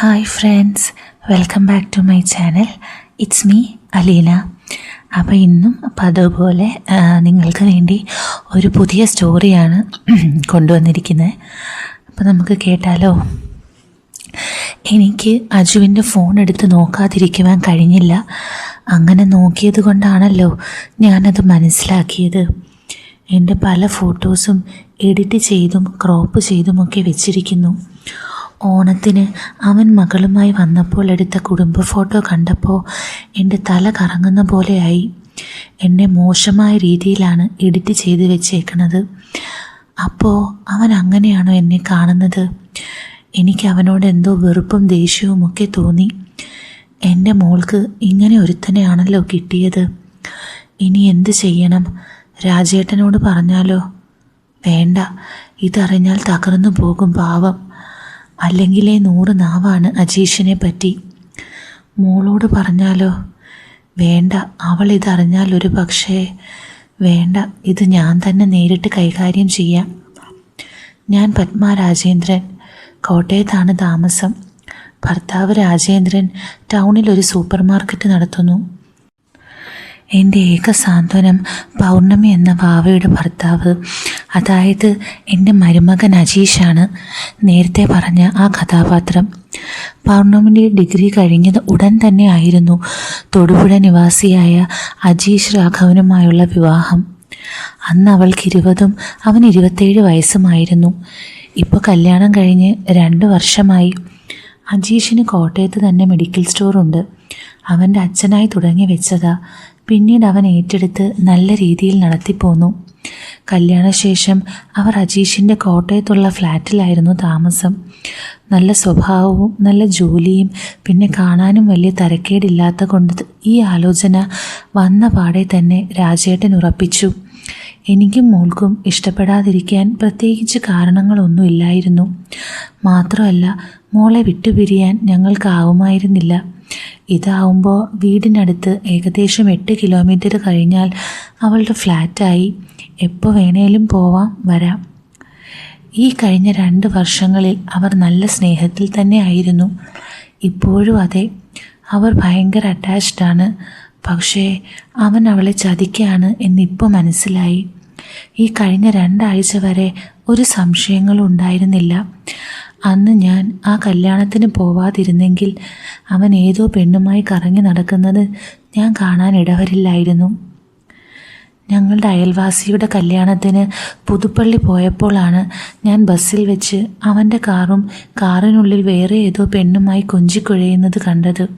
Hi friends welcome back to my channel it's me Aleena അപ്പോൾ ഇന്നും ആ, നിങ്ങൾക്ക് വേണ്ടി ഒരു പുതിയ സ്റ്റോറിയാണ് കൊണ്ടുവന്നിരിക്കുന്നത്. അപ്പോൾ നമുക്ക് കേട്ടാലോ? എനിക്ക് അജുവിന്റെ ഫോൺ എടുത്ത് നോക്കാതിരിക്കുവാൻ കഴിഞ്ഞില്ല. അങ്ങനെ നോക്കിയത് കൊണ്ടാണല്ലോ ഞാനത് മനസ്സിലാക്കിയത്. എന്റെ പല ഫോട്ടോസും എഡിറ്റ് ചെയ്തും ക്രോപ്പ് ചെയ്തുമൊക്കെ വെച്ചിരിക്കുന്നു. ഓണത്തിന് അവൻ മകളുമായി വന്നപ്പോൾ എടുത്ത കുടുംബ ഫോട്ടോ കണ്ടപ്പോൾ എന്റെ തല കറങ്ങുന്ന പോലെയായി. എന്നെ മോശമായ രീതിയിലാണ് എഡിറ്റ് ചെയ്ത് വെച്ചേക്കുന്നത് അപ്പോൾ അവൻ അങ്ങനെയാണോ എന്നെ കാണുന്നത്? എനിക്ക് അവനോട് എന്തോ വെറുപ്പും ദേഷ്യവും ഒക്കെ തോന്നി. എന്റെ മോൾക്ക് ഇങ്ങനെ ഒരുത്തനെയാണല്ലോ കിട്ടിയത്. ഇനി എന്ത് ചെയ്യണം? രാജേട്ടനോട് പറഞ്ഞാലോ? വേണ്ട ഇതറിഞ്ഞാൽ തകർന്നു പോകും പാവം. അല്ലെങ്കിലേ നൂറ് നാവാണ് അജീഷിനെ പറ്റി. മോളോട് പറഞ്ഞാലോ വേണ്ട അവൾ ഇതറിഞ്ഞാൽ ഒരു പക്ഷേ വേണ്ട ഇത് ഞാൻ തന്നെ നേരിട്ട് കൈകാര്യം ചെയ്യാം. ഞാൻ പത്മ രാജേന്ദ്രൻ കോട്ടയത്താണ് താമസം. ഭർത്താവ് രാജേന്ദ്രൻ ടൗണിൽ ഒരു സൂപ്പർ മാർക്കറ്റ് നടത്തുന്നു. എന്റെ ഏക സാന്ത്വനം പൗർണമി എന്ന വാവയുടെ ഭർത്താവ്. അതായത് എന്റെ മരുമകൻ അജീഷാണ് നേരത്തെ പറഞ്ഞ ആ കഥാപാത്രം. പൗർണമിന്റെ ഡിഗ്രി കഴിഞ്ഞത് ഉടൻ തന്നെ ആയിരുന്നു തൊടുപുഴ നിവാസിയായ അജീഷ് രാഘവനുമായുള്ള വിവാഹം. അന്ന് അവൾക്ക് ഇരുപതും അവൻ ഇരുപത്തേഴ് വയസ്സുമായിരുന്നു. ഇപ്പോൾ കല്യാണം കഴിഞ്ഞ് രണ്ട് വർഷമായി. അജീഷിന് കോട്ടയത്ത് തന്നെ മെഡിക്കൽ സ്റ്റോറുണ്ട്. അവന്റെ അച്ഛനായി തുടങ്ങി വെച്ചതാ. പിന്നീട് അവൻ ഏറ്റെടുത്ത് നല്ല രീതിയിൽ നടത്തിപ്പോന്നു. കല്യാണശേഷം അവർ അജീഷിന്റെ കോട്ടയത്തുള്ള ഫ്ലാറ്റിലായിരുന്നു താമസം. നല്ല സ്വഭാവവും നല്ല ജോലിയും പിന്നെ കാണാനും വലിയ തരക്കേടില്ലാത്ത കൊണ്ട് ഈ ആലോചന വന്ന പാടെ തന്നെ രാജേട്ടൻ ഉറപ്പിച്ചു. എനിക്കും മോൾക്കും ഇഷ്ടപ്പെടാതിരിക്കാൻ പ്രത്യേകിച്ച് കാരണങ്ങളൊന്നുമില്ലായിരുന്നു മാത്രമല്ല മോളെ വിട്ടുപിരിയാൻ ഞങ്ങൾക്കാവുമായിരുന്നില്ല. ഇതാവുമ്പോൾ വീടിനടുത്ത് ഏകദേശം എട്ട് കിലോമീറ്റർ കഴിഞ്ഞാൽ അവളുടെ ഫ്ലാറ്റായി എപ്പോൾ വേണേലും പോവാം വരാം. ഈ കഴിഞ്ഞ രണ്ട് വർഷങ്ങളിൽ അവർ നല്ല സ്നേഹത്തിൽ തന്നെ ആയിരുന്നു. ഇപ്പോഴും അതെ. അവർ ഭയങ്കര അറ്റാച്ച്ഡ് ആണ്. പക്ഷേ അവൻ അവളെ ചതിക്കുകയാണ് എന്നിപ്പോൾ മനസ്സിലായി. ഈ കഴിഞ്ഞ രണ്ടാഴ്ച വരെ ഒരു സംശയങ്ങളും ഉണ്ടായിരുന്നില്ല. അന്ന് ഞാൻ ആ കല്യാണത്തിന് പോവാതിരുന്നെങ്കിൽ അവൻ ഏതോ പെണ്ണുമായി കറങ്ങി നടക്കുന്നത് ഞാൻ കാണാൻ ഇടവരില്ലായിരുന്നു. ഞങ്ങളുടെ അയൽവാസിയുടെ കല്യാണത്തിന് പുതുപ്പള്ളി പോയപ്പോഴാണ് ഞാൻ ബസ്സിൽ വെച്ച് അവന്റെ കാറും കാറിനുള്ളിൽ വേറെ ഏതോ പെണ്ണുമായി കൊഞ്ചിക്കുഴയുന്നത് കണ്ടത്.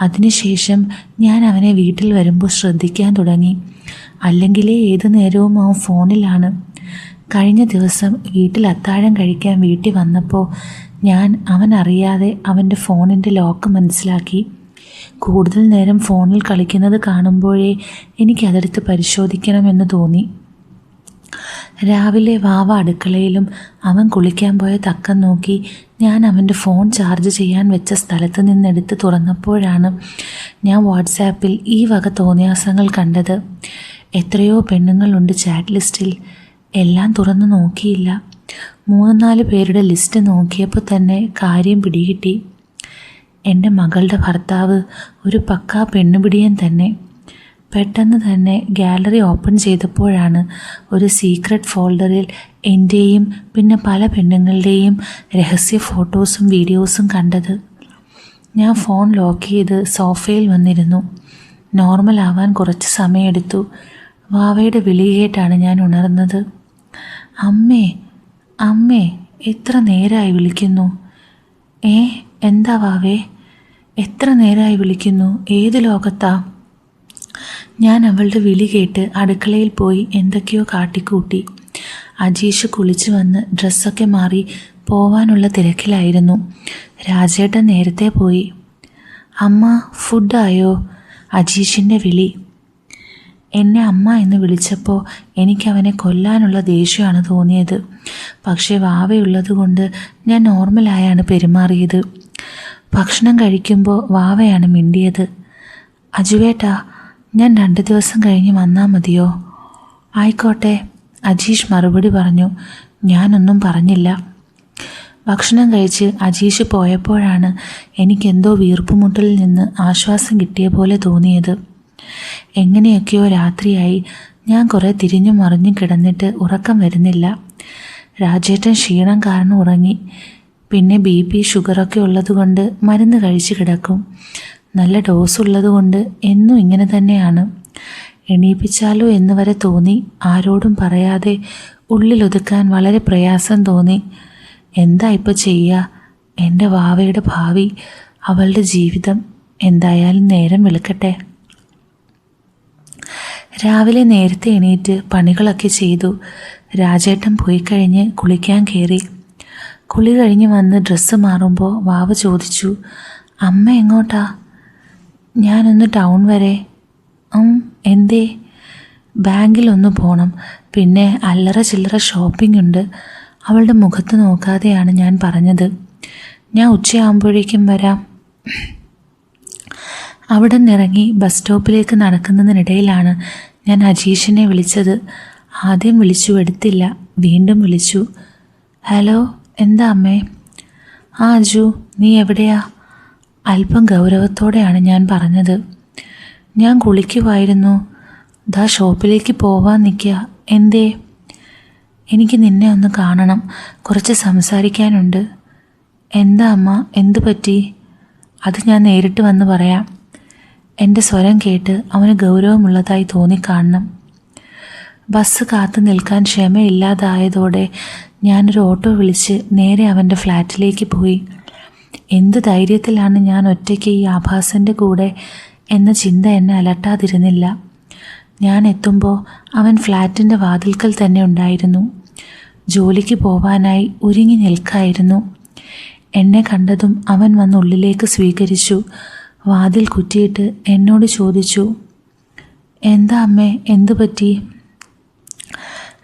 അതിനുശേഷം ഞാൻ അവനെ വീട്ടിൽ വരുമ്പോൾ ശ്രദ്ധിക്കാൻ തുടങ്ങി. അല്ലെങ്കിലേ ഏതു നേരവും അവൻ ഫോണിലാണ്. കഴിഞ്ഞ ദിവസം വീട്ടിൽ അത്താഴം കഴിക്കാൻ വീട്ടിൽ വന്നപ്പോൾ ഞാൻ അവൻ അറിയാതെ അവന്റെ ഫോണിന്റെ ലോക്ക് മനസ്സിലാക്കി. കൂടുതൽ നേരം ഫോണിൽ കളിക്കുന്നത് കാണുമ്പോഴേ എനിക്കതെടുത്ത് പരിശോധിക്കണമെന്ന് തോന്നി. രാവിലെ വാവ അടുക്കളയിലും അവൻ കുളിക്കാൻ പോയ തക്കം നോക്കി ഞാൻ അവന്റെ ഫോൺ ചാർജ് ചെയ്യാൻ വെച്ച സ്ഥലത്ത് നിന്നെടുത്ത് തുറന്നപ്പോഴാണ് ഞാൻ വാട്സാപ്പിൽ ഈ വക തോന്നിയാസങ്ങൾ കണ്ടത്. എത്രയോ പെണ്ണുങ്ങളുണ്ട് ചാറ്റ് ലിസ്റ്റിൽ. എല്ലാം തുറന്നു നോക്കിയില്ല. മൂന്ന് നാല് പേരുടെ ലിസ്റ്റ് നോക്കിയപ്പോൾ തന്നെ കാര്യം പിടികിട്ടി. എന്റെ മകളുടെ ഭർത്താവ് ഒരു പക്കാ പെണ്ണുപിടിയൻ തന്നെ. പെട്ടെന്ന് തന്നെ ഗാലറി ഓപ്പൺ ചെയ്തപ്പോഴാണ് ഒരു സീക്രട്ട് ഫോൾഡറിൽ എന്റെയും പിന്നെ പല പെണ്ണുങ്ങളുടെയും രഹസ്യ ഫോട്ടോസും വീഡിയോസും കണ്ടത്. ഞാൻ ഫോൺ ലോക്ക് ചെയ്ത് സോഫയിൽ വന്നിരുന്നു. നോർമൽ ആവാൻ കുറച്ച് സമയമെടുത്തു. വാവയുടെ വിളി കേട്ടാണ് ഞാൻ ഉണർന്നത്. അമ്മേ അമ്മേ എത്ര നേരമായി വിളിക്കുന്നു? ഏ എന്താ വാവേ? എത്ര നേരമായി വിളിക്കുന്നു? ഏത് ലോകത്താ? ഞാൻ അവളുടെ വിളി കേട്ട് അടുക്കളയിൽ പോയി എന്തൊക്കെയോ കാട്ടിക്കൂട്ടി. അജീഷ് കുളിച്ചു വന്ന് ഡ്രസ്സൊക്കെ മാറി പോവാനുള്ള തിരക്കിലായിരുന്നു. രാജേട്ടൻ നേരത്തെ പോയി. അമ്മ ഫുഡായോ അജീഷിന്റെ വിളി. എന്നെ അമ്മ എന്ന് വിളിച്ചപ്പോൾ എനിക്ക് അവനെ കൊല്ലാനുള്ള ദേഷ്യമാണ് തോന്നിയത്. പക്ഷേ വാവയുള്ളത് കൊണ്ട് ഞാൻ നോർമലായാണ് പെരുമാറിയത്. ഭക്ഷണം കഴിക്കുമ്പോൾ വാവയാണ് മിണ്ടിയത്. അജുവേട്ടാ ഞാൻ രണ്ട് ദിവസം കഴിഞ്ഞ് വന്നാൽ മതിയോ? ആയിക്കോട്ടെ അജീഷ് മറുപടി പറഞ്ഞു. ഞാനൊന്നും പറഞ്ഞില്ല. ഭക്ഷണം കഴിച്ച് അജീഷ് പോയപ്പോഴാണ് എനിക്കെന്തോ വീർപ്പുമുട്ടലിൽ നിന്ന് ആശ്വാസം കിട്ടിയ പോലെ തോന്നിയത്. എങ്ങനെയൊക്കെയോ രാത്രിയായി. ഞാൻ കുറേ തിരിഞ്ഞു മറിഞ്ഞു കിടന്നിട്ട് ഉറക്കം വരുന്നില്ല. രാജേട്ടൻ ക്ഷീണം കാരണം ഉറങ്ങി. പിന്നെ ബി പി ഷുഗറൊക്കെ ഉള്ളതുകൊണ്ട് മരുന്ന് കഴിച്ച് കിടക്കും. നല്ല ഡോസ് ഉള്ളതുകൊണ്ട് എന്നും ഇങ്ങനെ തന്നെയാണ്. എണീപ്പിച്ചാലോ എന്ന് വരെ തോന്നി. ആരോടും പറയാതെ ഉള്ളിലൊതുക്കാൻ വളരെ പ്രയാസം തോന്നി. എന്താ ഇപ്പോൾ ചെയ്യുക എന്റെ വാവയുടെ ഭാവി അവളുടെ ജീവിതം. എന്തായാലും നേരം വെളുക്കട്ടെ. രാവിലെ നേരത്തെ എണീറ്റ് പണികളൊക്കെ ചെയ്തു. രാജേട്ടൻ പോയി കഴിഞ്ഞ് കുളിക്കാൻ കയറി കുളി കഴിഞ്ഞ് വന്ന് ഡ്രസ്സ് മാറുമ്പോൾ വാവ ചോദിച്ചു അമ്മ എങ്ങോട്ടാ? ഞാനൊന്ന് ടൗൺ വരെ. ഉം എന്തേ? ബാങ്കിലൊന്ന് പോകണം പിന്നെ അല്ലറ ചില്ലറ ഷോപ്പിംഗ് ഉണ്ട്. അവളുടെ മുഖത്ത് നോക്കാതെയാണ് ഞാൻ പറഞ്ഞത്. ഞാൻ ഉച്ചയാകുമ്പോഴേക്കും വരാം. അവിടെ നിന്നിറങ്ങി ബസ് സ്റ്റോപ്പിലേക്ക് നടക്കുന്നതിനിടയിലാണ് ഞാൻ അജീഷിനെ വിളിച്ചത്. ആദ്യം വിളിച്ചു എടുത്തില്ല. വീണ്ടും വിളിച്ചു. ഹലോ എന്താ അമ്മേ? ആ അജു നീ എവിടെയാ? അല്പം ഗൗരവത്തോടെയാണ് ഞാൻ പറഞ്ഞത്. ഞാൻ കുളിക്കുമായിരുന്നു ദാ ഷോപ്പിലേക്ക് പോവാൻ നിൽക്കുക എന്തേ? എനിക്ക് നിന്നെ ഒന്ന് കാണണം. കുറച്ച് സംസാരിക്കാനുണ്ട്. എന്താ അമ്മ? എന്തു പറ്റി അത് ഞാൻ നേരിട്ട് വന്ന് പറയാം. എന്റെ സ്വരം കേട്ട് അവന് ഗൗരവമുള്ളതായി തോന്നിക്കാണണം. ബസ് കാത്തു നിൽക്കാൻ ക്ഷമയില്ലാതായതോടെ ഞാനൊരു ഓട്ടോ വിളിച്ച് നേരെ അവന്റെ ഫ്ലാറ്റിലേക്ക് പോയി. എന്ത് ധൈര്യത്തിലാണ് ഞാൻ ഒറ്റയ്ക്ക് ഈ ആഭാസന്റെ കൂടെ എന്ന ചിന്ത എന്നെ അലട്ടാതിരുന്നില്ല. ഞാൻ എത്തുമ്പോൾ അവൻ ഫ്ലാറ്റിന്റെ വാതിൽക്കൽ തന്നെ ഉണ്ടായിരുന്നു. ജോലിക്ക് പോവാനായി ഒരുങ്ങി നിൽക്കായിരുന്നു. എന്നെ കണ്ടതും അവൻ വന്ന് ഉള്ളിലേക്ക് സ്വീകരിച്ചു. വാതിൽ കുറ്റിയിട്ട് എന്നോട് ചോദിച്ചു എന്താ അമ്മേ എന്തു പറ്റി?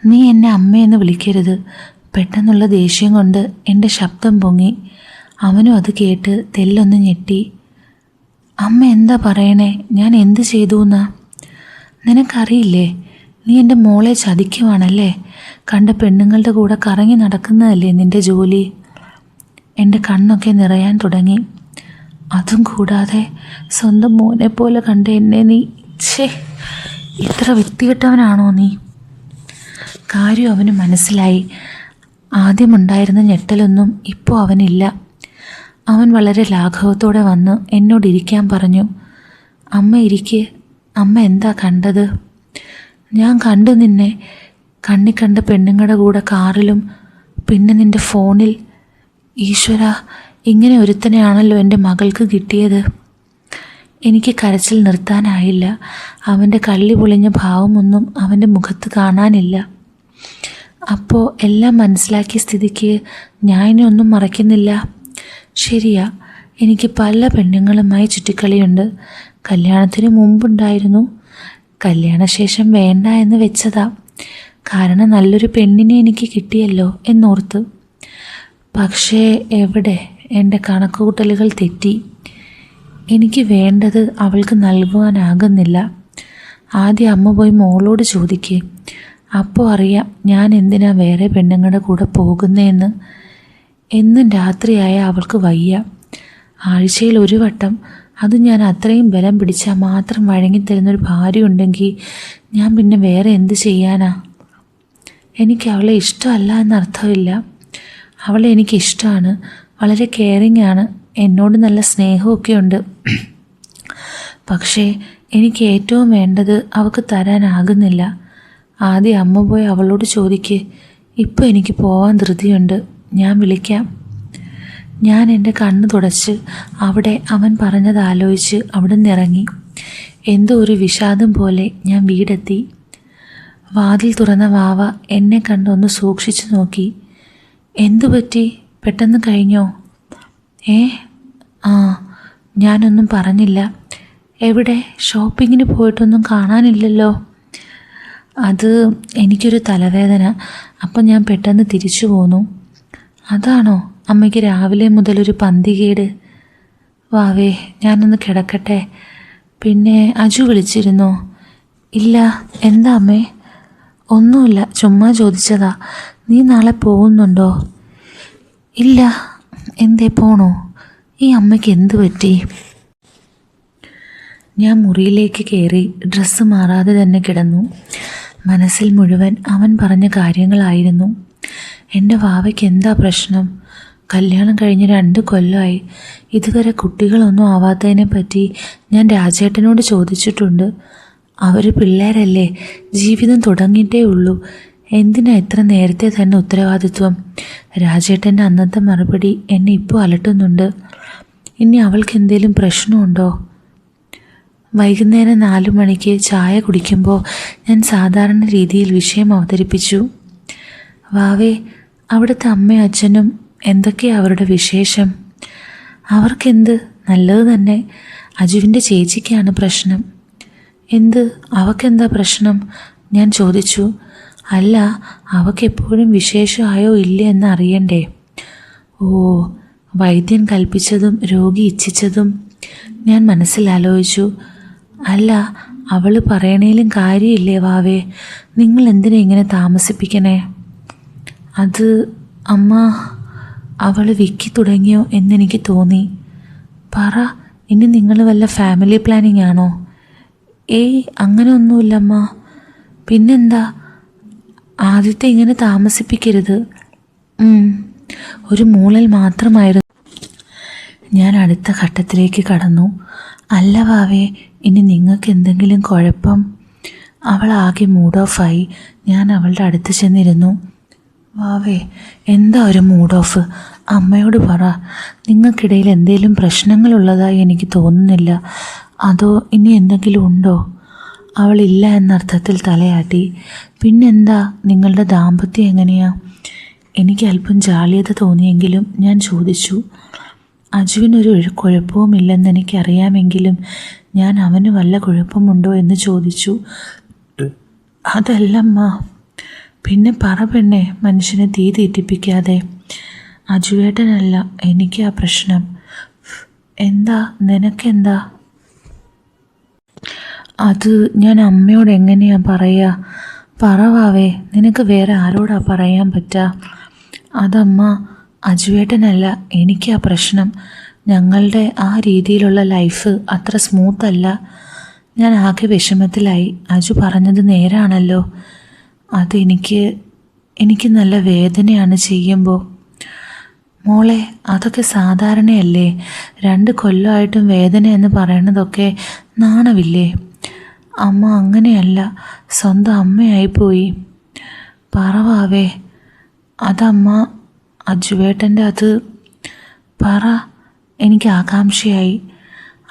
നീ എന്നെ അമ്മയെന്ന് വിളിക്കരുത്. പെട്ടെന്നുള്ള ദേഷ്യം കൊണ്ട് എന്റെ ശബ്ദം പൊങ്ങി. അവനും അത് കേട്ട് തെല്ലൊന്ന് ഞെട്ടി. അമ്മ എന്താ പറയണേ? ഞാൻ എന്ത് ചെയ്തു എന്നാ നിനക്കറിയില്ലേ? നീ എന്റെ മോളെ ചതിക്കുവാണല്ലേ? കണ്ട പെണ്ണുങ്ങളുടെ കൂടെ കറങ്ങി നടക്കുന്നതല്ലേ നിന്റെ ജോലി? എന്റെ കണ്ണൊക്കെ നിറയാൻ തുടങ്ങി. അതും കൂടാതെ സ്വന്തം മോനെ പോലെ കണ്ട എന്നെ നീ ഛേ ഇത്ര വൃത്തികെട്ടവനാണോ നീ. കാര്യം അവന് മനസ്സിലായി. ആദ്യമുണ്ടായിരുന്ന ഞെട്ടലൊന്നും ഇപ്പോൾ അവനില്ല. അവൻ വളരെ ലാഘവത്തോടെ വന്ന് എന്നോട് ഇരിക്കാൻ പറഞ്ഞു. അമ്മ ഇരിക്ക് അമ്മ എന്താ കണ്ടത്? ഞാൻ കണ്ടു നിന്നെ. കണ്ണി കണ്ട പെണ്ണുങ്ങളുടെ കൂടെ കാറിലും പിന്നെ നിന്റെ ഫോണിൽ. ഈശ്വര ഇങ്ങനെ ഒരുത്തനെയാണല്ലോ എന്റെ മകൾക്ക് കിട്ടിയത്. എനിക്ക് കരച്ചിൽ നിർത്താനായില്ല. അവന്റെ കള്ളി പൊളിഞ്ഞ ഭാവമൊന്നും അവന്റെ മുഖത്ത് കാണാനില്ല. അപ്പോൾ എല്ലാം മനസ്സിലാക്കിയ സ്ഥിതിക്ക് ഞാൻ ഇനി ഒന്നും മറയ്ക്കുന്നില്ല. ശരിയാ എനിക്ക് പല പെണ്ണുങ്ങളുമായി ചുറ്റിക്കളിയുണ്ട്. കല്യാണത്തിന് മുമ്പുണ്ടായിരുന്നു. കല്യാണശേഷം വേണ്ട എന്ന് വെച്ചതാ. കാരണം നല്ലൊരു പെണ്ണിനെ എനിക്ക് കിട്ടിയല്ലോ എന്നോർത്ത്. പക്ഷേ എവിടെ? എന്റെ കണക്കുകൂട്ടലുകൾ തെറ്റി. എനിക്ക് വേണ്ടത് അവൾക്ക് നൽകുവാനാകുന്നില്ല. ആദ്യം അമ്മ പോയി മോളോട് ചോദിക്കേ. അപ്പോൾ അറിയാം ഞാൻ എന്തിനാ വേറെ പെണ്ണുങ്ങളുടെ കൂടെ പോകുന്നതെന്ന് എന്നും രാത്രിയായ അവൾക്ക് വയ്യ. ആഴ്ചയിൽ ഒരു വട്ടം. അത് ഞാൻ അത്രയും ബലം പിടിച്ചാൽ മാത്രം വഴങ്ങിത്തരുന്നൊരു ഭാര്യ ഉണ്ടെങ്കിൽ ഞാൻ പിന്നെ വേറെ എന്ത് ചെയ്യാനാ? എനിക്ക് അവളെ ഇഷ്ടമല്ല എന്നർത്ഥമില്ല. അവളെ എനിക്ക് ഇഷ്ടമാണ് വളരെ കെയറിങ് ആണ്. എന്നോട് നല്ല സ്നേഹമൊക്കെ ഉണ്ട്. പക്ഷേ എനിക്ക് ഏറ്റവും വേണ്ടത് അവൾക്ക് തരാനാകുന്നില്ല. ആദ്യം അമ്മ പോയി അവളോട് ചോദിക്ക് ഇപ്പോൾ എനിക്ക് പോവാൻ ധൃതിയുണ്ട്. ഞാൻ വിളിക്കാം. ഞാൻ എന്റെ കണ്ണ് തുടച്ച് അവിടെ അവൻ പറഞ്ഞത് ആലോചിച്ച് അവിടെ നിന്നിറങ്ങി. എന്തോ ഒരു വിഷാദം പോലെ ഞാൻ വീടെത്തി. വാതിൽ തുറന്ന വാവ എന്നെ കണ്ടൊന്ന് സൂക്ഷിച്ചു നോക്കി. എന്തു പറ്റി പെട്ടെന്ന് കഴിഞ്ഞോ? ഏ ആ ഞാനൊന്നും പറഞ്ഞില്ല. എവിടെ? ഷോപ്പിങ്ങിന് പോയിട്ടൊന്നും കാണാനില്ലല്ലോ. അത് എനിക്കൊരു തലവേദന. അപ്പം ഞാൻ പെട്ടെന്ന് തിരിച്ചു പോന്നു. അതാണോ? അമ്മയ്ക്ക് രാവിലെ മുതലൊരു പന്തികേട്. വാവേ ഞാനൊന്ന് കിടക്കട്ടെ. പിന്നെ അജു വിളിച്ചിരുന്നോ. ഇല്ല എന്താ അമ്മേ? ഒന്നുമില്ല ചുമ്മാ ചോദിച്ചതാ. നീ നാളെ പോകുന്നുണ്ടോ? ഇല്ല എന്തേ പോണോ? ഈ അമ്മയ്ക്ക് എന്ത് പറ്റി? ഞാൻ മുറിയിലേക്ക് കയറി ഡ്രസ്സ് മാറാതെ തന്നെ കിടന്നു. മനസ്സിൽ മുഴുവൻ അവൻ പറഞ്ഞ കാര്യങ്ങളായിരുന്നു. എന്റെ വാവയ്ക്ക് എന്താ പ്രശ്നം? കല്യാണം കഴിഞ്ഞ് രണ്ട് കൊല്ലമായി ഇതുവരെ കുട്ടികളൊന്നും ആവാത്തതിനെ പറ്റി ഞാൻ രാജേട്ടനോട് ചോദിച്ചിട്ടുണ്ട്. അവർ പിള്ളേരല്ലേ ജീവിതം തുടങ്ങിയിട്ടേ ഉള്ളൂ. എന്തിനാ ഇത്ര നേരത്തെ തന്നെ ഉത്തരവാദിത്വം? രാജേട്ടന്റെ അന്നത്തെ മറുപടി എന്നെ ഇപ്പോൾ അലട്ടുന്നുണ്ട്. ഇനി അവൾക്ക് എന്തെങ്കിലും പ്രശ്നമുണ്ടോ? വൈകുന്നേരം നാലു മണിക്ക് ചായ കുടിക്കുമ്പോൾ ഞാൻ സാധാരണ രീതിയിൽ വിഷയം അവതരിപ്പിച്ചു. വാവേ അവിടുത്തെ അമ്മയും അച്ഛനും എന്തൊക്കെയാ അവരുടെ വിശേഷം? അവർക്കെന്ത്? നല്ലത് തന്നെ. അജുവിന്റെ ചേച്ചിക്കാണ് പ്രശ്നം. എന്ത്? അവക്കെന്താ പ്രശ്നം? ഞാൻ ചോദിച്ചു. അല്ല അവക്കെപ്പോഴും വിശേഷമായോ ഇല്ലേ എന്ന് അറിയണ്ടേ ഓ വൈദ്യൻ കൽപ്പിച്ചതും രോഗി ഇച്ഛിച്ചതും ഞാൻ മനസ്സിലാലോചിച്ചു. അല്ല അവൾ പറയണേലും കാര്യമില്ലേ വാവേ? നിങ്ങൾ എന്തിനാ ഇങ്ങനെ താമസിപ്പിക്കണേ? അത് അമ്മ അവൾ വിക്കി തുടങ്ങിയോ എന്നെനിക്ക് തോന്നി. പറ ഇനി നിങ്ങൾ വല്ല ഫാമിലി പ്ലാനിങ് ആണോ ഏയ് അങ്ങനെ ഒന്നുമില്ലമ്മ പിന്നെന്താ? ആദ്യത്തെ ഇങ്ങനെ താമസിപ്പിക്കരുത്. ഒരു മൂളൽ മാത്രമായിരുന്നു. ഞാൻ അടുത്ത ഘട്ടത്തിലേക്ക് കടന്നു. അല്ല വാവേ ഇനി നിങ്ങൾക്ക് എന്തെങ്കിലും കുഴപ്പം? അവൾ ആകെ മൂഡ് ഓഫായി ഞാൻ അവളുടെ അടുത്ത് ചെന്നിരുന്നു. വാവേ എന്താ ഒരു മൂഡ് ഓഫ് അമ്മയോട് പറ. നിങ്ങൾക്കിടയിൽ എന്തെങ്കിലും പ്രശ്നങ്ങളുള്ളതായി എനിക്ക് തോന്നുന്നില്ല. അതോ ഇനി എന്തെങ്കിലും ഉണ്ടോ? അവളില്ല എന്നർത്ഥത്തിൽ തലയാട്ടി പിന്നെന്താ? നിങ്ങളുടെ ദാമ്പത്യം എങ്ങനെയാ? എനിക്ക് അല്പം ജാള്യത തോന്നിയെങ്കിലും ഞാൻ ചോദിച്ചു. അജുവിനൊരു കുഴപ്പവുമില്ലെന്ന് എനിക്കറിയാമെങ്കിലും ഞാൻ അവന് വല്ല കുഴപ്പമുണ്ടോ എന്ന് ചോദിച്ചു. അതല്ലമ്മ പിന്നെ പറ പെണ്ണെ മനുഷ്യനെ തീ തീറ്റിപ്പിക്കാതെ. അജുവേട്ടനല്ല എനിക്ക് ആ പ്രശ്നം. എന്താ? നിനക്കെന്താ? അത് ഞാൻ അമ്മയോട് എങ്ങനെയാ പറയുക പറവാവേ നിനക്ക് വേറെ ആരോടാ പറയാൻ പറ്റുക അതമ്മ അജുവേട്ടനല്ല എനിക്കാ പ്രശ്നം. ഞങ്ങളുടെ ആ രീതിയിലുള്ള ലൈഫ് അത്ര സ്മൂത്തല്ല ഞാൻ ആകെ വിഷമത്തിലായി. അജു പറഞ്ഞത് നേരാണല്ലോ. അതെനിക്ക് എനിക്ക് നല്ല വേദനയാണ് ചെയ്യുമ്പോൾ മോളെ അതൊക്കെ സാധാരണയല്ലേ? രണ്ട് കൊല്ലമായിട്ടും വേദന എന്ന് പറയണതൊക്കെ നാണമില്ലേ അമ്മ അങ്ങനെയല്ല. സ്വന്തം അമ്മയായിപ്പോയി. പറവാവേ അതമ്മ അജുവേട്ടന്റെ അത്. പറ എനിക്ക് ആകാംക്ഷയായി.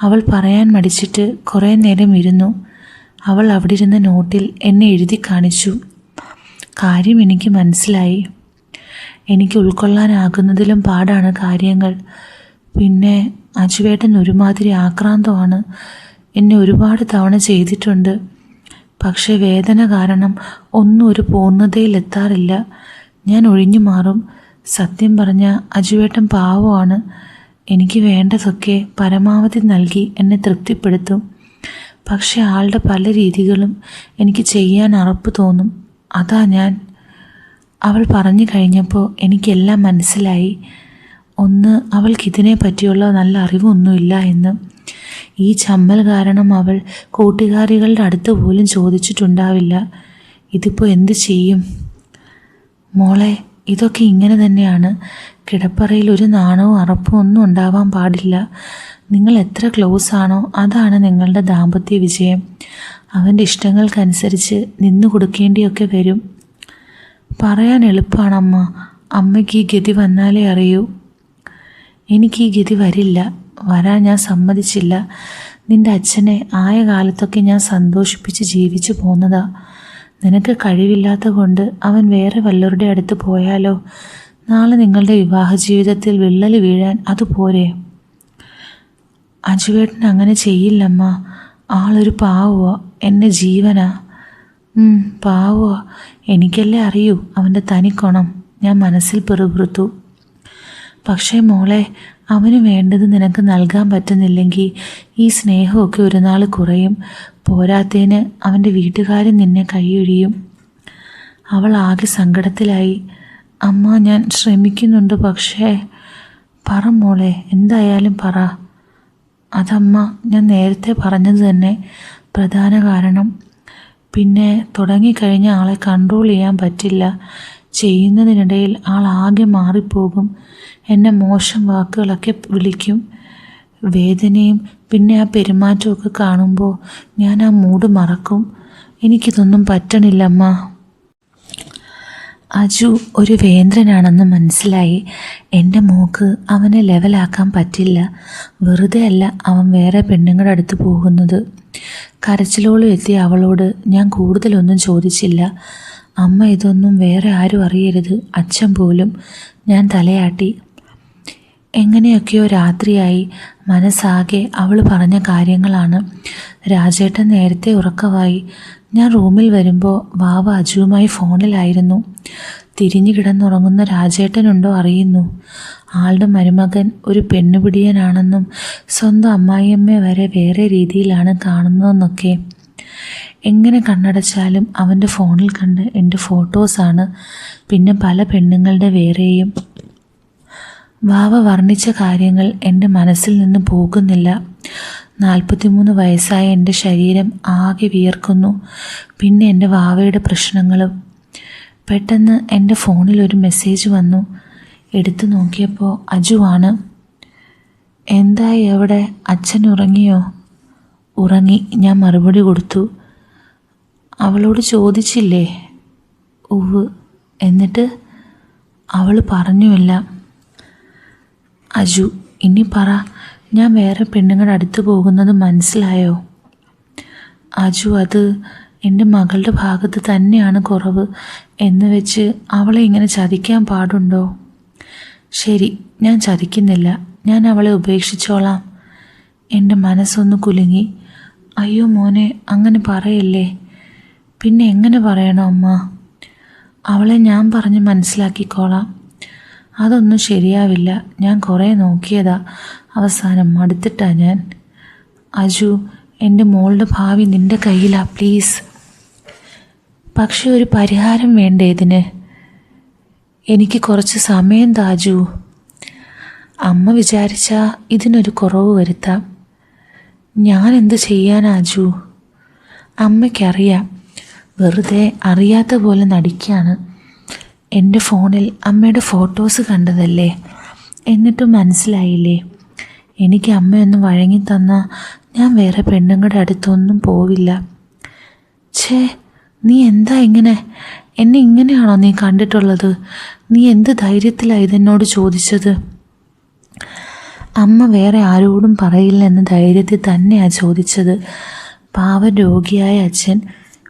അവൾ പറയാൻ മടിച്ചിട്ട് കുറേ നേരം ഇരുന്നു. അവൾ അവിടെ ഇരുന്ന നോട്ടിൽ എന്നെ എഴുതി കാണിച്ചു. കാര്യം എനിക്ക് മനസ്സിലായി. എനിക്ക് ഉൾക്കൊള്ളാനാകുന്നതിലും പാടാണ് കാര്യങ്ങൾ. പിന്നെ അജുവേട്ടൻ ഒരുമാതിരി ആക്രാന്തമാണ്. എന്നെ ഒരുപാട് തവണ ചെയ്തിട്ടുണ്ട്. പക്ഷേ വേദന കാരണം ഒന്നും ഒരു പൂർണതയിലെത്താറില്ല. ഞാൻ ഒഴിഞ്ഞു മാറും. സത്യം പറഞ്ഞ അജുവേട്ടൻ പാവമാണ്. എനിക്ക് വേണ്ടതൊക്കെ പരമാവധി നൽകി എന്നെ തൃപ്തിപ്പെടുത്തും. പക്ഷേ ആളുടെ പല രീതികളും എനിക്ക് ചെയ്യാൻ അറപ്പ് തോന്നും. അതാ ഞാൻ. അവൾ പറഞ്ഞു കഴിഞ്ഞപ്പോൾ എനിക്കെല്ലാം മനസ്സിലായി. ഒന്ന് അവൾക്കിതിനെ പറ്റിയുള്ള നല്ല അറിവൊന്നുമില്ല എന്ന്. ഈ ചമ്മൽ കാരണം അവൾ കൂട്ടുകാരികളുടെ അടുത്ത് പോലും ചോദിച്ചിട്ടുണ്ടാവില്ല. ഇതിപ്പോൾ എന്ത് ചെയ്യും? മോളെ ഇതൊക്കെ ഇങ്ങനെ തന്നെയാണ്. കിടപ്പറയിൽ ഒരു നാണവും അറപ്പും ഒന്നും ഉണ്ടാവാൻ പാടില്ല. നിങ്ങൾ എത്ര ക്ലോസ് ആണോ അതാണ് നിങ്ങളുടെ ദാമ്പത്യ വിജയം. അവന്റെ ഇഷ്ടങ്ങൾക്കനുസരിച്ച് നിന്നു കൊടുക്കേണ്ടിയൊക്കെ വരും. പറയാൻ എളുപ്പമാണമ്മ അമ്മയ്ക്ക് ഈ ഗതി വന്നാലേ അറിയൂ. എനിക്ക് ഈ ഗതി വരില്ല. വരാൻ ഞാൻ സമ്മതിച്ചില്ല. നിന്റെ അച്ഛനെ ആയ കാലത്തൊക്കെ ഞാൻ സന്തോഷിപ്പിച്ച് ജീവിച്ചു പോന്നതാ. നിനക്ക് കഴിവില്ലാത്ത കൊണ്ട് അവൻ വേറെ വല്ലവരുടെ അടുത്ത് പോയാലോ? നാളെ നിങ്ങളുടെ വിവാഹ ജീവിതത്തിൽ വിള്ളൽ വീഴാൻ അത് അതുപോരെ അജുവേട്ടൻ അങ്ങനെ ചെയ്യില്ലമ്മ. ആളൊരു പാവുക എന്നെ ജീവനാ. ഉം, പാവുക എനിക്കല്ലേ അറിയൂ അവന്റെ തനിക്കൊണം. ഞാൻ മനസ്സിൽ പെറുപുറുത്തു. പക്ഷേ മോളെ അവന് വേണ്ടത് നിനക്ക് നൽകാൻ പറ്റുന്നില്ലെങ്കിൽ ഈ സ്നേഹമൊക്കെ ഒരു നാൾ കുറയും. പോരാത്തേന് അവന്റെ വീട്ടുകാരും നിന്നെ കൈയൊഴിയും അവൾ ആകെ സങ്കടത്തിലായി. അമ്മ ഞാൻ ശ്രമിക്കുന്നുണ്ട് പക്ഷേ പറ മോളെ എന്തായാലും പറ. അതമ്മ ഞാൻ നേരത്തെ പറഞ്ഞത് തന്നെ പ്രധാന കാരണം. പിന്നെ തുടങ്ങിക്കഴിഞ്ഞ ആളെ കൺട്രോൾ ചെയ്യാൻ പറ്റില്ല. ചെയ്യുന്നതിനിടയിൽ ആൾ ആകെ മാറിപ്പോകും. എന്നെ മോശം വാക്കുകളൊക്കെ വിളിക്കും. വേദനയും പിന്നെ ആ പെരുമാറ്റമൊക്കെ കാണുമ്പോൾ ഞാൻ ആ മൂഡ് മറക്കും. എനിക്കിതൊന്നും പറ്റണില്ലമ്മ. അജു ഒരു വേന്ദ്രനാണെന്ന് മനസ്സിലായി. എന്റെ മോക്ക് അവനെ ലെവലാക്കാൻ പറ്റില്ല. വെറുതെ അല്ല അവൻ വേറെ പെണ്ണുങ്ങളുടെ അടുത്ത് പോകുന്നത്. കരച്ചിലോളം എത്തിയ അവളോട് ഞാൻ കൂടുതലൊന്നും ചോദിച്ചില്ല. അമ്മ ഇതൊന്നും വേറെ ആരും അറിയരുത്. അച്ഛൻ പോലും ഞാൻ തലയാട്ടി. എങ്ങനെയൊക്കെയോ രാത്രിയായി. മനസ്സാകെ അവൾ പറഞ്ഞ കാര്യങ്ങളാണ്. രാജേട്ടൻ നേരത്തെ ഉറക്കമായി. ഞാൻ റൂമിൽ വരുമ്പോൾ വാവ അജുവുമായി ഫോണിലായിരുന്നു. തിരിഞ്ഞു കിടന്നുറങ്ങുന്ന രാജേട്ടനുണ്ടോ അറിയുന്നു. ആളുടെ മരുമകൻ ഒരു പെണ്ണുപിടിയനാണെന്നും സ്വന്തം അമ്മായിയമ്മയെ വരെ വേറെ രീതിയിലാണ് കാണുന്നതെന്നൊക്കെ. എങ്ങനെ കണ്ണടച്ചാലും അവന്റെ ഫോണിൽ കണ്ട് എന്റെ ഫോട്ടോസാണ് പിന്നെ പല പെണ്ണുങ്ങളുടെ വേറെയും. വാവ വർണിച്ച കാര്യങ്ങൾ എന്റെ മനസ്സിൽ നിന്ന് പോകുന്നില്ല. നാൽപ്പത്തിമൂന്ന് വയസ്സായ എന്റെ ശരീരം ആകെ വിയർക്കുന്നു. പിന്നെ എന്റെ വാവയുടെ പ്രശ്നങ്ങളും. പെട്ടെന്ന് എന്റെ ഫോണിൽ ഒരു മെസ്സേജ് വന്നു. എടുത്തു നോക്കിയപ്പോൾ അജുവാണ് എന്തായി എവിടെ അച്ഛൻ ഉറങ്ങിയോ? ഉറങ്ങി ഞാൻ മറുപടി കൊടുത്തു. അവളോട് ചോദിച്ചില്ലേ? ഉവ് എന്നിട്ട് അവൾ പറഞ്ഞുമില്ല അജു ഇനി പറ. ഞാൻ വേറെ പെണ്ണുങ്ങളുടെ അടുത്ത് പോകുന്നത് മനസ്സിലായോ? അജു അത് എന്റെ മകളുടെ ഭാഗത്ത് തന്നെയാണ് കുറവ് എന്ന് വെച്ച് അവളെ ഇങ്ങനെ ചതിക്കാൻ പാടുണ്ടോ? ശരി ഞാൻ ചതിക്കുന്നില്ല. ഞാൻ അവളെ ഉപേക്ഷിച്ചോളാം. എന്റെ മനസ്സൊന്ന് കുലുങ്ങി. അയ്യോ മോനെ അങ്ങനെ പറയല്ലേ? പിന്നെ എങ്ങനെ പറയണോ അമ്മ? അവളെ ഞാൻ പറഞ്ഞ് മനസ്സിലാക്കിക്കോളാം. അതൊന്നും ശരിയാവില്ല. ഞാൻ കുറേ നോക്കിയതാ. അവസാനം മടുത്തിട്ടാ ഞാൻ. അജു എന്റെ മോളുടെ ഭാവി നിന്റെ കയ്യിലാ പ്ലീസ്. പക്ഷെ ഒരു പരിഹാരം വേണ്ടേ ഇതിന്? എനിക്ക് കുറച്ച് സമയം താജു അമ്മ വിചാരിച്ചാൽ ഇതിനൊരു കുറവ് വരുത്താം. ഞാൻ എന്ത് ചെയ്യാനാജു അമ്മയ്ക്കറിയാം. വെറുതെ അറിയാത്ത പോലെ നടിക്കുകയാണ് എന്റെ ഫോണിൽ അമ്മയുടെ ഫോട്ടോസ് കണ്ടതല്ലേ? എന്നിട്ടും മനസ്സിലായില്ലേ? എനിക്ക് അമ്മയൊന്നും വഴങ്ങി തന്ന ഞാൻ വേറെ പെണ്ണുങ്ങളുടെ അടുത്തൊന്നും പോവില്ല. ഛേ നീ എന്താ ഇങ്ങനെ? എന്നെ ഇങ്ങനെയാണോ നീ കണ്ടിട്ടുള്ളത്? നീ എന്ത് ധൈര്യത്തിലാണ് ഇതെന്നോട് ചോദിച്ചത്? അമ്മ വേറെ ആരോടും പറയില്ല എന്ന ധൈര്യത്തിൽ തന്നെയാണ് ചോദിച്ചത്. പാവ രോഗിയായ അച്ഛൻ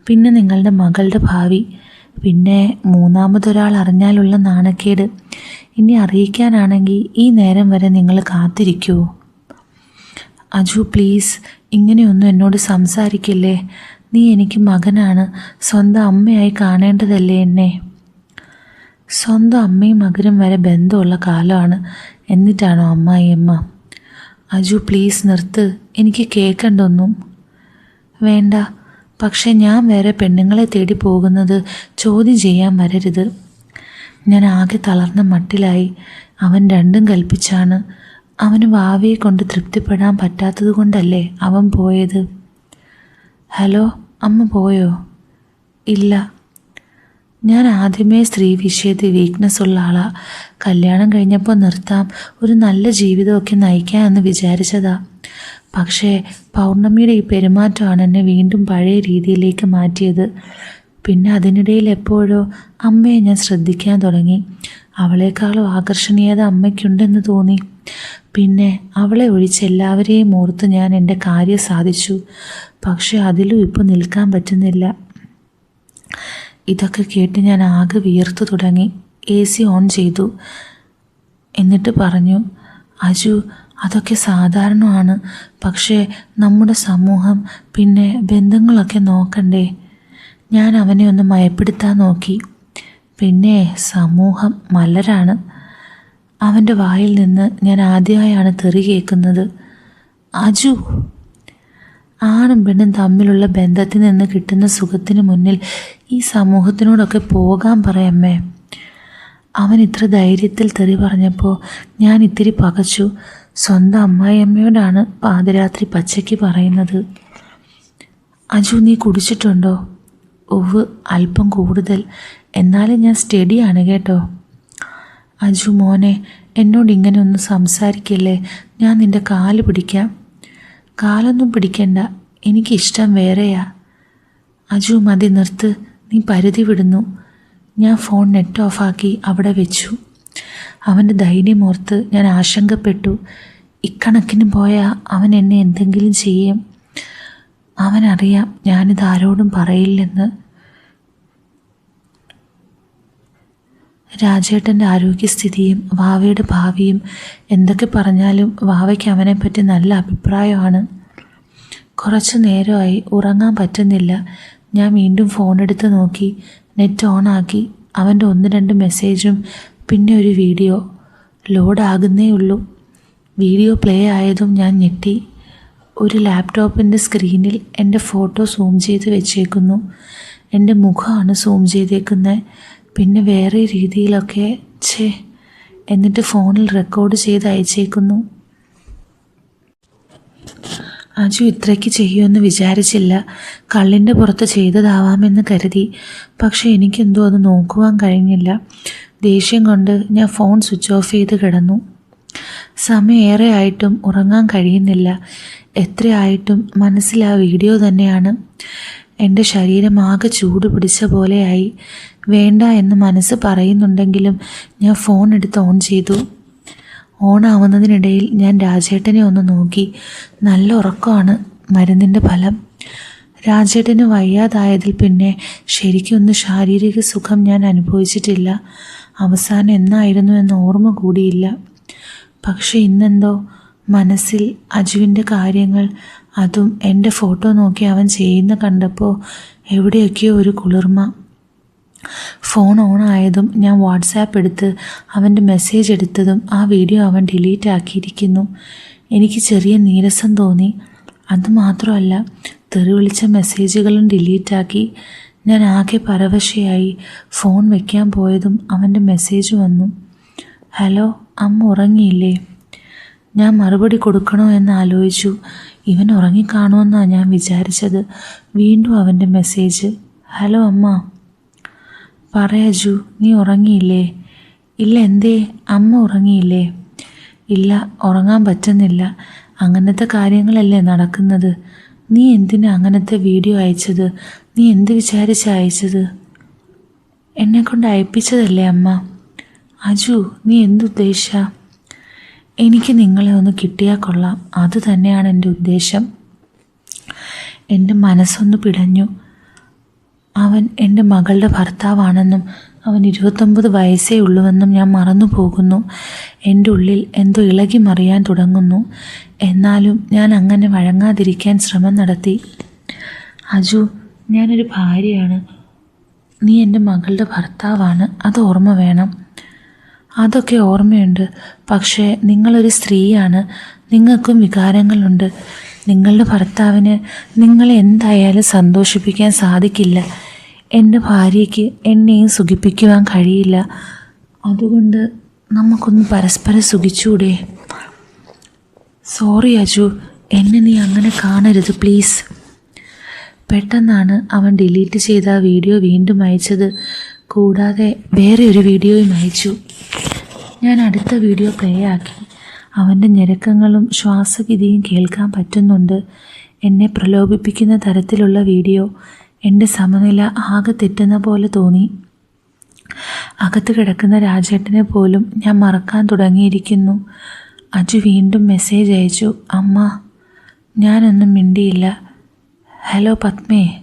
പിന്നെ നിങ്ങളുടെ മകളുടെ ഭാവി പിന്നെ മൂന്നാമതൊരാൾ അറിഞ്ഞാലുള്ള നാണക്കേട്. ഇനി അറിയിക്കാനാണെങ്കിൽ ഈ നേരം വരെ നിങ്ങൾ കാത്തിരിക്കുമോ അജു പ്ലീസ് ഇങ്ങനെയൊന്നും എന്നോട് സംസാരിക്കില്ലേ? നീ എനിക്ക് മകനാണ് സ്വന്തം അമ്മയായി കാണേണ്ടതല്ലേ എന്നെ? സ്വന്തം അമ്മയും മകനും വരെ ബന്ധമുള്ള കാലമാണ്. എന്നിട്ടാണോ അമ്മായിയമ്മ അജു പ്ലീസ് നിർത്ത്. എനിക്ക് കേൾക്കണ്ടൊന്നും വേണ്ട. പക്ഷെ ഞാൻ വേറെ പെണ്ണുങ്ങളെ തേടി പോകുന്നത് ചോദ്യം ചെയ്യാൻ വരരുത്. ഞാൻ ആകെ തളർന്ന മട്ടിലായി. അവൻ രണ്ടും കൽപ്പിച്ചാണ്. അവന് വാവയെ കൊണ്ട് തൃപ്തിപ്പെടാൻ പറ്റാത്തത് കൊണ്ടല്ലേ അവൻ പോയത്? ഹലോ അമ്മ പോയോ? ഇല്ല. ഞാൻ ആദ്യമേ സ്ത്രീ വിഷയത്തിൽ വീക്ക്നെസ് ഉള്ള ആളാ. കല്യാണം കഴിഞ്ഞപ്പോൾ നിർത്താം. ഒരു നല്ല ജീവിതമൊക്കെ നയിക്കാം എന്ന് വിചാരിച്ചതാ. പക്ഷേ പൗർണമിയുടെ ഈ പെരുമാറ്റമാണ് എന്നെ വീണ്ടും പഴയ രീതിയിലേക്ക് മാറ്റിയത്. പിന്നെ അതിനിടയിൽ എപ്പോഴോ അമ്മയെ ഞാൻ ശ്രദ്ധിക്കാൻ തുടങ്ങി. അവളെക്കാളും ആകർഷണീയത അമ്മയ്ക്കുണ്ടെന്ന് തോന്നി. പിന്നെ അവളെ ഒഴിച്ച് എല്ലാവരെയും ഓർത്ത് ഞാൻ എന്റെ കാര്യം സാധിച്ചു. പക്ഷെ അതിലും ഇപ്പോൾ നിൽക്കാൻ പറ്റുന്നില്ല. ഇതൊക്കെ കേട്ട് ഞാൻ ആകെ വിയർത്തു തുടങ്ങി. എ സി ഓൺ ചെയ്തു. എന്നിട്ട് പറഞ്ഞു അജു അതൊക്കെ സാധാരണമാണ്. പക്ഷേ നമ്മുടെ സമൂഹം പിന്നെ ബന്ധങ്ങളൊക്കെ നോക്കണ്ടേ? ഞാൻ അവനെ ഒന്ന് മയപ്പെടുത്താൻ നോക്കി. പിന്നെ സമൂഹം മലരാണ് അവന്റെ വായിൽ നിന്ന് ഞാൻ ആദ്യമായാണ് തെറി കേൾക്കുന്നത്. അജു ആണും പെണ്ണും തമ്മിലുള്ള ബന്ധത്തിൽ നിന്ന് കിട്ടുന്ന സുഖത്തിന് മുന്നിൽ ഈ സമൂഹത്തിനോടൊക്കെ പോകാൻ പറയമ്മേ അവൻ ഇത്ര ധൈര്യത്തിൽ തെറി പറഞ്ഞപ്പോൾ ഞാൻ ഇത്തിരി പകച്ചു. സ്വന്തം അമ്മായിയമ്മയോടാണ് പാതിരാത്രി പച്ചയ്ക്ക് പറയുന്നത്. അജു നീ കുടിച്ചിട്ടുണ്ടോ? ഒവ് അല്പം കൂടുതൽ. എന്നാലും ഞാൻ സ്റ്റഡിയാണ് കേട്ടോ. അജു മോനെ എന്നോട് ഇങ്ങനെ ഒന്ന് സംസാരിക്കല്ലേ? ഞാൻ നിന്റെ കാൽ പിടിക്കാം. കാലൊന്നും പിടിക്കണ്ട. എനിക്കിഷ്ടം വേറെയാ. അജു മതി നിർത്ത്. നീ പരിധി വിടുന്നു. ഞാൻ ഫോൺ നെറ്റ് ഓഫാക്കി അവിടെ വെച്ചു. അവന്റെ ധൈര്യമോർത്ത് ഞാൻ ആശങ്കപ്പെട്ടു. ഇക്കണക്കിന് പോയാൽ അവൻ എന്നെ എന്തെങ്കിലും ചെയ്യും. അവനറിയാം ഞാനിത് ആരോടും പറയില്ലെന്ന്. രാജേട്ടന്റെ ആരോഗ്യസ്ഥിതിയും വാവയുടെ ഭാവിയും എന്തൊക്കെ പറഞ്ഞാലും വാവയ്ക്ക് അവനെപ്പറ്റി നല്ല അഭിപ്രായമാണ്. കുറച്ചു നേരമായി ഉറങ്ങാൻ പറ്റുന്നില്ല. ഞാൻ വീണ്ടും ഫോൺ എടുത്ത് നോക്കി. നെറ്റ് ഓണാക്കി അവന്റെ ഒന്ന് രണ്ട് മെസ്സേജും പിന്നെ ഒരു വീഡിയോ ലോഡാകുന്നേ ഉള്ളൂ. വീഡിയോ പ്ലേ ആയതും ഞാൻ ഞെട്ടി. ഒരു ലാപ്ടോപ്പിന്റെ സ്ക്രീനിൽ എന്റെ ഫോട്ടോ സൂം ചെയ്ത് വെച്ചേക്കുന്നു. എന്റെ മുഖമാണ് സൂം ചെയ്തേക്കുന്നത് പിന്നെ വേറെ രീതിയിലൊക്കെ ഛേ എന്നിട്ട് ഫോണിൽ റെക്കോർഡ് ചെയ്ത് അയച്ചേക്കുന്നു. അജു ഇത്രയ്ക്ക് ചെയ്യുമെന്ന് വിചാരിച്ചില്ല. കള്ളിന്റെ പുറത്ത് ചെയ്തതാവാമെന്ന് കരുതി. പക്ഷെ എനിക്കെന്തോ അത് നോക്കുവാൻ കഴിഞ്ഞില്ല. ദേഷ്യം കൊണ്ട് ഞാൻ ഫോൺ സ്വിച്ച് ഓഫ് ചെയ്ത് കിടന്നു. സമയമേറെ ആയിട്ടും ഉറങ്ങാൻ കഴിയുന്നില്ല. എത്രയായിട്ടും മനസ്സിൽ ആ വീഡിയോ തന്നെയാണ്. എന്റെ ശരീരം ആകെ ചൂട് പിടിച്ച പോലെയായി. വേണ്ട എന്ന് മനസ്സ് പറയുന്നുണ്ടെങ്കിലും ഞാൻ ഫോൺ എടുത്ത് ഓൺ ചെയ്തു. ഓൺ ആവുന്നതിനിടയിൽ ഞാൻ രാജേട്ടനെ ഒന്ന് നോക്കി. നല്ല ഉറക്കമാണ് മരുന്നിന്റെ ഫലം. രാജേട്ടന് വയ്യാതായതിൽ പിന്നെ ശരിക്കൊന്ന് ശാരീരിക സുഖം ഞാൻ അനുഭവിച്ചിട്ടില്ല. അവസാനം എന്നായിരുന്നു എന്ന് ഓർമ്മ കൂടിയില്ല. പക്ഷെ ഇന്നെന്തോ മനസ്സിൽ അജുവിന്റെ കാര്യങ്ങൾ അതും എന്റെ ഫോട്ടോ നോക്കി അവൻ ചെയ്യുന്ന കണ്ടപ്പോൾ എവിടെയൊക്കെയോ ഒരു കുളിർമ. ഫോൺ ഓൺ ആയതും ഞാൻ വാട്സാപ്പ് എടുത്ത് അവന്റെ മെസ്സേജ് എടുത്തതും ആ വീഡിയോ അവൻ ഡിലീറ്റ് ആക്കിയിരിക്കുന്നു. എനിക്ക് ചെറിയ നീരസം തോന്നി. അതുമാത്രമല്ല തെറി വിളിച്ച മെസ്സേജുകളും ഡിലീറ്റാക്കി ഞാൻ ആകെ പരവശയായി ഫോൺ വയ്ക്കാൻ പോയതും അവന്റെ മെസ്സേജ് വന്നു. ഹലോ അമ്മ ഉറങ്ങിയില്ലേ? ഞാൻ മറുപടി കൊടുക്കണോ എന്ന് ആലോചിച്ചു. ഇവൻ ഉറങ്ങിക്കാണുമെന്നാണ് ഞാൻ വിചാരിച്ചത്. വീണ്ടും അവന്റെ മെസ്സേജ്. ഹലോ അമ്മ. പറയജു നീ ഉറങ്ങിയില്ലേ? ഇല്ല എന്തേ? അമ്മ ഉറങ്ങിയില്ലേ? ഇല്ല ഉറങ്ങാൻ പറ്റുന്നില്ല. അങ്ങനത്തെ കാര്യങ്ങളല്ലേ നടക്കുന്നത്. നീ എന്തിനാ അങ്ങനത്തെ വീഡിയോ അയച്ചത്? നീ എന്ത് വിചാരിച്ച അയച്ചത്? എന്നെ കൊണ്ട് അയപ്പിച്ചതല്ലേ അമ്മ? അജു നീ എന്തുദ്ദേശ എനിക്ക് നിങ്ങളെ ഒന്ന് കിട്ടിയാൽ കൊള്ളാം. അതുതന്നെയാണ് എന്റെ ഉദ്ദേശം. എന്റെ മനസ്സൊന്ന് പിടഞ്ഞു. അവൻ എന്റെ മകളുടെ ഭർത്താവാണെന്നും അവൻ ഇരുപത്തൊമ്പത് വയസ്സേ ഉള്ളുവെന്നും ഞാൻ മറന്നു പോകുന്നു. എന്റെ ഉള്ളിൽ എന്തോ ഇളകി മറിയാൻ തുടങ്ങുന്നു. എന്നാലും ഞാൻ അങ്ങനെ വഴങ്ങാതിരിക്കാൻ ശ്രമം നടത്തി. അജു ഞാനൊരു ഭാര്യയാണ്. നീ എന്റെ മകളുടെ ഭർത്താവാണ്. അത് ഓർമ്മ വേണം. അതൊക്കെ ഓർമ്മയുണ്ട്. പക്ഷേ നിങ്ങളൊരു സ്ത്രീയാണ്. നിങ്ങൾക്കും വികാരങ്ങളുണ്ട്. നിങ്ങളുടെ ഭർത്താവിന് നിങ്ങളെ എന്തായാലും സന്തോഷിപ്പിക്കാൻ സാധിക്കില്ല. എന്റെ ഭാര്യയ്ക്ക് എന്നെയും സുഖിപ്പിക്കുവാൻ കഴിയില്ല. അതുകൊണ്ട് നമുക്കൊന്ന് പരസ്പരം സുഖിച്ചൂടെ? സോറി അജു. എന്നെ നീ അങ്ങനെ കാണരുത് പ്ലീസ്. പെട്ടെന്നാണ് അവൻ ഡിലീറ്റ് ചെയ്ത ആ വീഡിയോ വീണ്ടും അയച്ചത്. കൂടാതെ വേറെ ഒരു വീഡിയോയും അയച്ചു. ഞാൻ അടുത്ത വീഡിയോ പ്ലേ ആക്കി. അവന്റെ ഞെരക്കങ്ങളും ശ്വാസഗതിയും കേൾക്കാൻ പറ്റുന്നുണ്ട്. എന്നെ പ്രലോഭിപ്പിക്കുന്ന തരത്തിലുള്ള വീഡിയോ എന്റെ സമനില ആകെ തെറ്റുന്ന പോലെ തോന്നി. അകത്ത് കിടക്കുന്ന രാജേട്ടനെ പോലും ഞാൻ മറക്കാൻ തുടങ്ങിയിരിക്കുന്നു. അജു വീണ്ടും മെസ്സേജ് അയച്ചു അമ്മ ഞാനൊന്നും മിണ്ടിയില്ല. ഹലോ പത്മേ.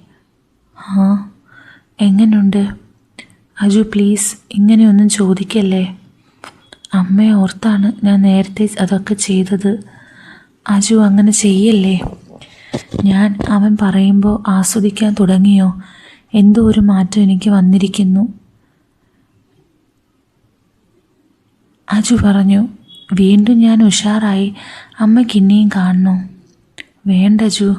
ആ എങ്ങനുണ്ട്? അജു പ്ലീസ് ഇങ്ങനെയൊന്നും ചോദിക്കല്ലേ? അമ്മയെ ഓർത്താണ് ഞാൻ നേരത്തെ അതൊക്കെ ചെയ്തത്. അജു അങ്ങനെ ചെയ്യല്ലേ? ഞാൻ അവൻ പറയുമ്പോൾ ആസ്വദിക്കാൻ തുടങ്ങിയോ? എന്തോ ഒരു മാറ്റം എനിക്ക് വന്നിരിക്കുന്നു. അജു പറഞ്ഞു വീണ്ടും ഞാൻ ഉഷാറായി. അമ്മയ്ക്ക് ഇനിയും കാണണോ? വേണ്ട അജു.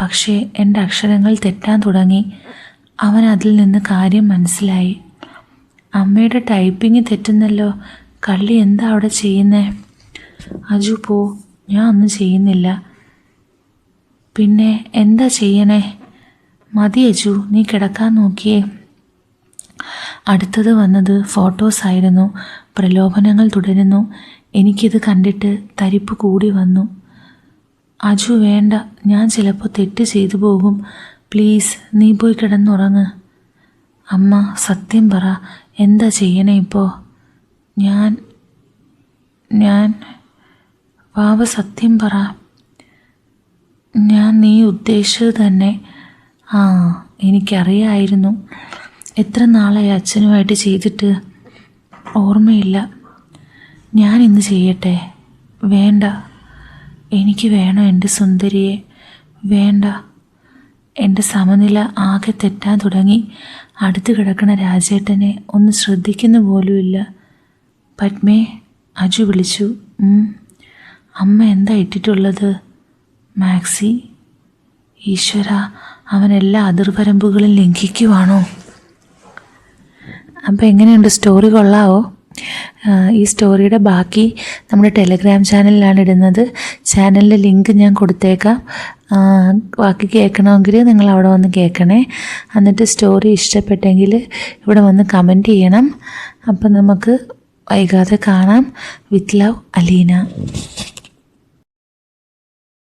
പക്ഷേ എന്റെ അക്ഷരങ്ങൾ തെറ്റാൻ തുടങ്ങി. അവൻ അതിൽ നിന്ന് കാര്യം മനസ്സിലായി. അമ്മയുടെ ടൈപ്പിംഗ് തെറ്റുന്നല്ലോ. കള്ളി എന്താ അവിടെ ചെയ്യുന്നേ? അജു പോ. ഞാൻ ഒന്നും ചെയ്യുന്നില്ല. പിന്നെ എന്താ ചെയ്യണേ? മതി അജു. നീ കിടക്കാൻ നോക്കിയേ. അടുത്തത് വന്നത് ഫോട്ടോസ് ആയിരുന്നു. പ്രലോഭനങ്ങൾ തുടരുന്നു. എനിക്കിത് കണ്ടിട്ട് തരിപ്പ് കൂടി വന്നു. അജു വേണ്ട. ഞാൻ ചിലപ്പോൾ തെറ്റ് ചെയ്തു പോകും. പ്ലീസ് നീ പോയി കിടന്നുറങ്ങ്. അമ്മ സത്യം പറ. എന്താ ചെയ്യണേ ഇപ്പോൾ ഞാൻ ഞാൻ വാവ സത്യം പറ. ഞാൻ നീ ഉദ്ദേശിച്ചത് തന്നെ. ആ എനിക്കറിയായിരുന്നു. എത്ര നാളായി അച്ഛനുമായിട്ട് ചെയ്തിട്ട്? ഓർമ്മയില്ല. ഞാൻ ഇന്ന് ചെയ്യട്ടെ? വേണ്ട. എനിക്ക് വേണം എന്റെ സുന്ദരിയെ. വേണ്ട. എന്റെ സമനില ആകെ തെറ്റാൻ തുടങ്ങി. അടുത്ത് കിടക്കുന്ന രാജേട്ടനെ ഒന്ന് ശ്രദ്ധിക്കുന്ന പോലുമില്ല. പത്മേ അജു വിളിച്ചു. അമ്മ എന്താ ഇട്ടിട്ടുള്ളത്? മാക്സി. ഈശ്വര അവൻ എല്ലാ അതിർവരമ്പുകളും ലംഘിക്കുവാണോ? അപ്പോൾ എങ്ങനെയുണ്ട്? സ്റ്റോറി കൊള്ളാവോ? ഈ സ്റ്റോറിയുടെ ബാക്കി നമ്മുടെ ടെലഗ്രാം ചാനലിലാണ് ഇടുന്നത്. ചാനലിന്റെ ലിങ്ക് ഞാൻ കൊടുത്തേക്കാം. ബാക്കി കേൾക്കണമെങ്കിൽ നിങ്ങൾ അവിടെ വന്ന് കേൾക്കണേ. എന്നിട്ട് സ്റ്റോറി ഇഷ്ടപ്പെട്ടെങ്കിൽ ഇവിടെ വന്ന് കമന്റ് ചെയ്യണം. അപ്പം നമുക്ക് വൈകാതെ കാണാം. With love Aleena.